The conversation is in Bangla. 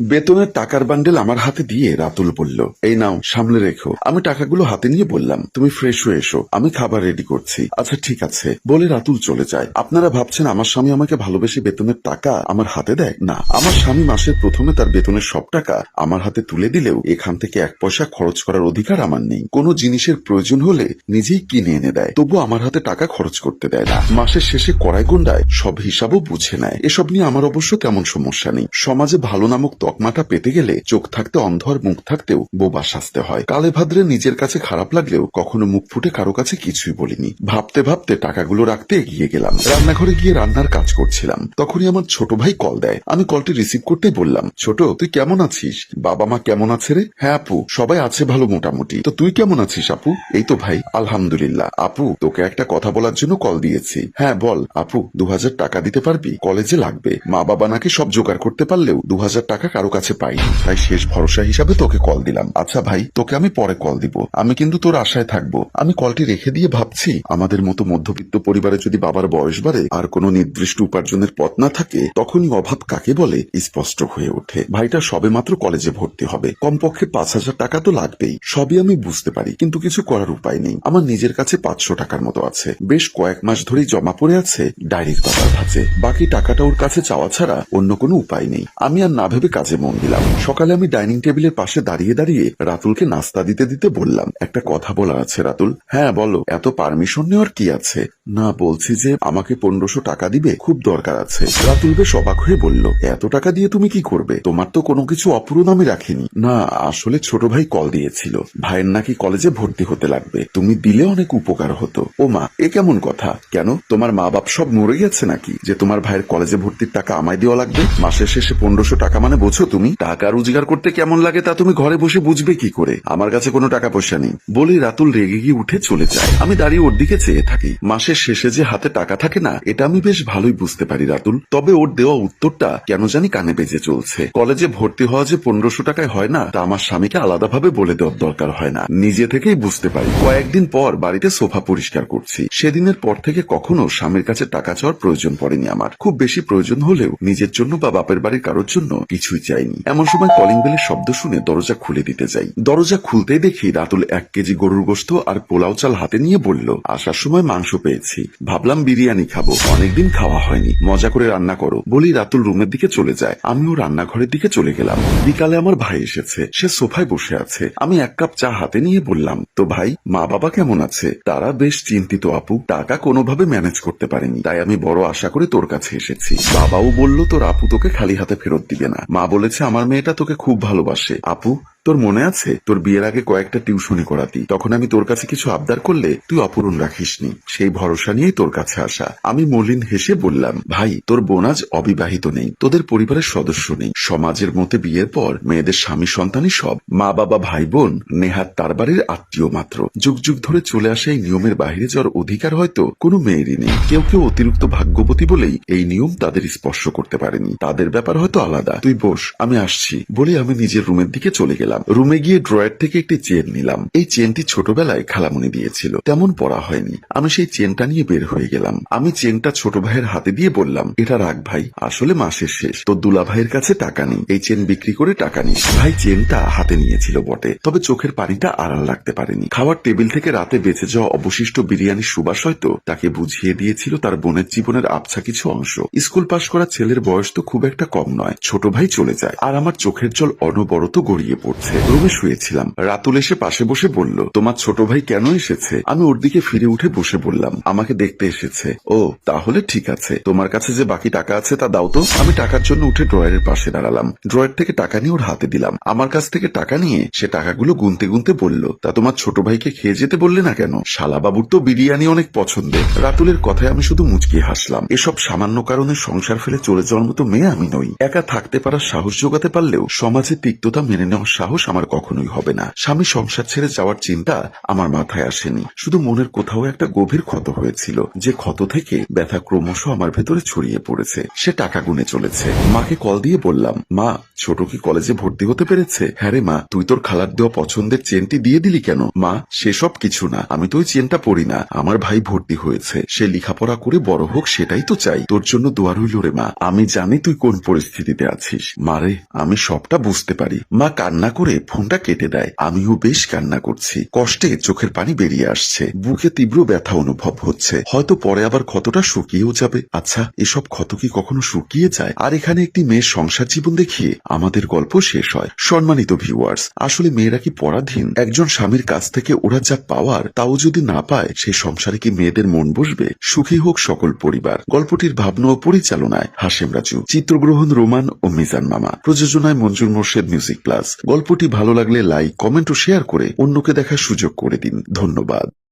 বেতনের টাকার বান্ডেল আমার হাতে দিয়ে রাতুল বলল, এই নাও সামলে রেখো। আমি টাকাগুলো হাতে নিয়ে বললাম, তুমি ফ্রেশ হয়ে এসো, আমি খাবার রেডি করছি। আচ্ছা ঠিক আছে। বলে রাতুল চলে যায়। আপনারা ভাবছেন আমার স্বামী আমাকে ভালোবেসে বেতনের টাকা আমার হাতে দেয়? না, আমার স্বামী মাসের প্রথমে তার বেতনের সব টাকা আমার হাতে তুলে দিলেও এখান থেকে এক পয়সা খরচ করার অধিকার আমার নেই। কোনো জিনিসের প্রয়োজন হলে নিজেই কিনে এনে দেয়, তবু আমার হাতে টাকা খরচ করতে দেয় না। মাসের শেষে কড়াই গন্ডায় সব হিসাবও বুঝে নেয়। এসব নিয়ে আমার অবশ্য তেমন সমস্যা নেই। সমাজে ভালো নামক তকমাটা পেতে গেলে চোখ থাকতে অন্ধ আর মুখ থাকতেও বোবা সাজতে হয়। কালে ভাদ্রে নিজের কাছে খারাপ লাগলেও কখনো মুখ ফুটে কারও কাছে কিছুই বলিনি। ভাবতে ভাবতে টাকাগুলো রাখতে এগিয়ে গেলাম। রান্নাঘরে গিয়ে রান্নার কাজ করছিলাম। তখনই আমার ছোট ভাই কল দেয়। আমি কলটি রিসিভ করতে বললাম, ছোট, তুই কেমন আছিস? বাবা মা কেমন আছে রে? হ্যাঁ আপু, সবাই আছে ভালো মোটামুটি। তো তুই কেমন আছিস, আপু? এই তো ভাই, আলহামদুলিল্লাহ। আপু, তোকে একটা কথা বলার জন্য কল দিয়েছি। হ্যাঁ বল, আপু দু হাজার টাকা দিতে পারবি? কলেজে লাগবে। মা বাবা নাকি সব জোগাড় করতে পারলেও দু হাজার টাকা কারও কাছে পাইনি। তাই শেষ ভরসা হিসাবে তোকে কল দিলাম। আচ্ছা ভাই, তোকে আমি পরে কল দিব। আমি কিন্তু তোর আশায় থাকব। আমি কলটি রেখে দিয়ে ভাবছি, আমাদের মতো মধ্যবিত্ত পরিবারে যদি বাবার বয়স বাড়ে আর কোনো নির্দিষ্ট উপার্জনের পথ না থাকে, তখনই অভাব কাকে বলে স্পষ্ট হয়ে ওঠে। ভাইটা সবে মাত্র কলেজে ভর্তি হবে। কমপক্ষে পাঁচ হাজার টাকা তো লাগবেই। সবই আমি বুঝতে পারি, কিন্তু কিছু করার উপায় নেই। আমার নিজের কাছে পাঁচশো টাকার মতো আছে। বেশ কয়েক মাস ধরেই জমা পড়ে আছে ডাইরেক্ট বাবার ভাজে। বাকি টাকাটা ওর কাছে চাওয়া ছাড়া অন্য কোনো উপায় নেই। আমি আর না ভেবে কাজে মন দিলাম। সকালে আমি ডাইনিং টেবিলের পাশে দাঁড়িয়ে দাঁড়িয়ে রাতুলকে নাস্তা দিতে দিতে বললাম, একটা কথা বলা আছে রাতুল? হ্যাঁ বলো। এত পারমিশন নেওয়ার কি আছে? না, বলছি যে আমাকে পনেরোশো টাকা দিবে, খুব দরকার আছে। রাতুল বেশ অবাক হয়ে বলল, এত টাকা দিয়ে তুমি কি করবে? তোমার তো কোনো কিছু অপূরণ আমি রাখিনি। না, আসলে ছোট ভাই কল দিয়েছিল। ভাইয়ের নাকি কলেজে ভর্তি হতে লাগবে। তুমি দিলে অনেক উপকার হতো। ও মা, এ কেমন কথা? কেন? তোমার মা বাপ সব মরে গেছে নাকি? যে তোমার ভাইয়ের কলেজে ভর্তির টাকা আমায় দেওয়া লাগবে? মাসের শেষে পনেরোশো টাকা মানে বোঝো তুমি? টাকা রোজগার করতে কেমন লাগে তা তুমি ঘরে বসে বুঝবে কি করে? আমার কাছে কোনো টাকা পয়সা নেই। বলে রাতুল রেগে গিয়ে উঠে চলে যায়। আমি দাঁড়িয়ে ওর দিকে চেয়ে থাকি। মাসের শেষে যে হাতে টাকা থাকে না, এটা আমি বেশ ভালোই বুঝতে পারি রাতুল। তবে ওর দেওয়া উত্তরটা কেন জানি কানে বেজে চলছে। কলেজে ভর্তি হওয়া যে পনেরোশো টাকায় হয় না, তা আমার স্বামীকে আলাদাভাবে বলে দেওয়ার দরকার হয় না। নিজে থেকেই বুঝতে পারি। কয়েকদিন পর বাড়িতে সোফা পরিষ্কার করছি। সেদিনের পর থেকে কখনো স্বামীর কাছে টাকা চাওয়ার প্রয়োজন পড়েনি আমার। খুব বেশি প্রয়োজন হলেও নিজের জন্য বা বাপের বাড়ির কারোর জন্য কিছুই চাইনি। এমন সময় কলিং বেলের শব্দ শুনে দরজা খুলে দিতে যাই। দরজা খুলতেই দেখি রাতুল এক কেজি গরুর গোস্ত আর পোলাও চাল হাতে নিয়ে বলল, আসার সময় মাংস পেয়েছি। ভাবলাম বিরিয়ানি খাব। অনেকদিন খাওয়া হয়নি। মজা করে রান্না করো। বলি রাতুল রুমের দিকে চলে যায়। আমিও রান্নাঘরের দিকে চলে গেলাম। বিকালে আমার ভাই এসেছে। সে সোফায় বসে আছে। আমি এক কাপ চা হাতে নিয়ে বললাম, তো ভাই, মা বাবা কেমন আছে? তারা বেশ চিন্তিত আপু। টাকা কোনোভাবে ম্যানেজ করতে পারেনি। তাই আমি বড় আশা করে তোর কাছে এসেছি। বাবাও বলল, তোর আপু তোকে খালি হাতে ফেরত দিবে না। মা বলেছে আমার মেয়েটা তোকে খুব ভালোবাসে। আপু তোর মনে আছে? তোর বিয়ের আগে কয়েকটা টিউশনি করাতি। তখন আমি তোর কাছে কিছু আবদার করলে তুই অপূরণ রাখিসনি। সেই ভরসা নিয়েই তোর কাছে আসা। আমি মলিন হেসে বললাম, ভাই, তোর বোন আজ অবিবাহিত নেই। তোদের পরিবারের সদস্য নেই। সমাজের মতে বিয়ের পর মেয়েদের স্বামী সন্তানই সব। মা বাবা, ভাই বোন, নেহাত তার বাড়ির আত্মীয় মাত্র। যুগ যুগ ধরে চলে আসা এই নিয়মের বাহিরে যাওয়ার অধিকার হয়তো কোনো মেয়েরই নেই। কেউ কেউ অতিরিক্ত ভাগ্যবতী বলেই এই নিয়ম তাদের স্পর্শ করতে পারেনি। তাদের ব্যাপার হয়তো আলাদা। তুই বস, আমি আসছি। বলে আমি নিজের রুমের দিকে চলে গেলাম। রুমে গিয়ে ড্রয়ার থেকে একটি চেন নিলাম। এই চেনটি ছোটবেলায় খালামুনি দিয়েছিল। তেমন পড়া হয়নি। আমি সেই চেনটা নিয়ে বের হয়ে গেলাম। আমি চেনটা ছোট ভাইয়ের হাতে দিয়ে বললাম, এটা রাখ ভাই, আসলে মাসের শেষ। তোর দুলা ভাইয়ের কাছে টাকা নেই। এই চেন বিক্রি করে টাকা নিস। ভাই চেনটা হাতে নিয়েছিল বটে। তবে চোখের পানিটা আড়াল রাখতে পারেনি। খাওয়ার টেবিল থেকে রাতে বেঁচে যাওয়া অবশিষ্ট বিরিয়ানির সুবাস হয়তো তাকে বুঝিয়ে দিয়েছিল তার বোনের জীবনের আবছা কিছু অংশ। স্কুল পাশ করা ছেলের বয়স তো খুব একটা কম নয়। ছোট ভাই চলে যায়। আর আমার চোখের জল অনবরত গড়িয়ে পড়ছে রুমে শুয়েছিলাম। রাতুল এসে পাশে বসে বলল, তোমার ছোট ভাই কেন এসেছে? আমি ওর দিকে ফিরে উঠে বসে বললাম, আমাকে দেখতে এসেছে। ও, তাহলে ঠিক আছে। তোমার কাছে যে বাকি টাকা আছে তা দাও তো। আমি টাকার জন্য উঠে ড্রয়ারের পাশে দাঁড়ালাম। ড্রয়ার থেকে টাকা নিয়ে ওর হাতে দিলাম। আমার কাছ থেকে টাকা নিয়ে সে টাকাগুলো গুনতে গুনতে বলল, তা তোমার ছোট ভাইকে খেয়ে যেতে বললে না কেন? শালাবাবুর তো বিরিয়ানি অনেক পছন্দের। রাতুলের কথায় আমি শুধু মুচকি হাসলাম। এসব সামান্য কারণে সংসার ফেলে চলে যাওয়ার মতো মেয়ে আমি নই। একা থাকতে পারার সাহস জোগাতে পারলেও সমাজে তিক্ততা মেনে নেওয়ার সাহস সাহস আমার কখনোই হবে না। স্বামী সংসার ছেড়ে যাওয়ার চিন্তা আমার মাথায় আসেনি। শুধু মনের কোথাও একটা গভীর ক্ষত হয়েছিল, যে ক্ষত থেকে ব্যথা ক্রমশ আমার ভেতরে ছড়িয়ে পড়েছে। সে টাকা গুনে চলেছে। মাকে কল দিয়ে বললাম, মা ছোট কি কলেজে ভর্তি হতে পেরেছে? হ্যাঁ রে মা, তুই তোর খালার দেওয়া পছন্দের চেনটি দিয়ে দিলি কেন? মা, সেসব কিছু না। আমি তো ওই চেনটা পড়ি না। আমার ভাই ভর্তি হয়েছে। সে লেখাপড়া করে বড় হোক, সেটাই তো চাই। তোর জন্য দোয়া রইল রে মা। আমি জানি তুই কোন পরিস্থিতিতে আছিস। মারে আমি সবটা বুঝতে পারি। মা কান্না করে ফোনটা কেটে দেয়। আমিও বেশ কান্না করছি। কষ্টে চোখের পানি বেরিয়ে আসছে। বুকে তীব্র ব্যথা অনুভব হচ্ছে। হয়তো পরে আবার ক্ষতটা শুকিয়েও যাবে। আচ্ছা এসব ক্ষত কি কখনো শুকিয়ে যায়? আর এখানে একটি মেয়ের সংসার জীবন দেখিয়ে আমাদের গল্প শেষ হয়। সম্মানিত ভিউয়ার্স আসলে মেয়েরা কি পরাধীন? একজন স্বামীর কাছ থেকে ওরা যা পাওয়ার, তাও যদি না পায় সেই সংসারে কি মেয়েদের মন বসবে? সুখী হোক সকল পরিবার। গল্পটির ভাবনা ও পরিচালনায় হাসেম রাজু। চিত্রগ্রহণ রোমান ও মিজান মামা। প্রযোজনায় মঞ্জুর মোর্শেদ মিউজিক প্লাস গল্পটি ভালো লাগলে লাইক কমেন্ট ও শেয়ার করে অন্যকে দেখার সুযোগ করে দিন। ধন্যবাদ।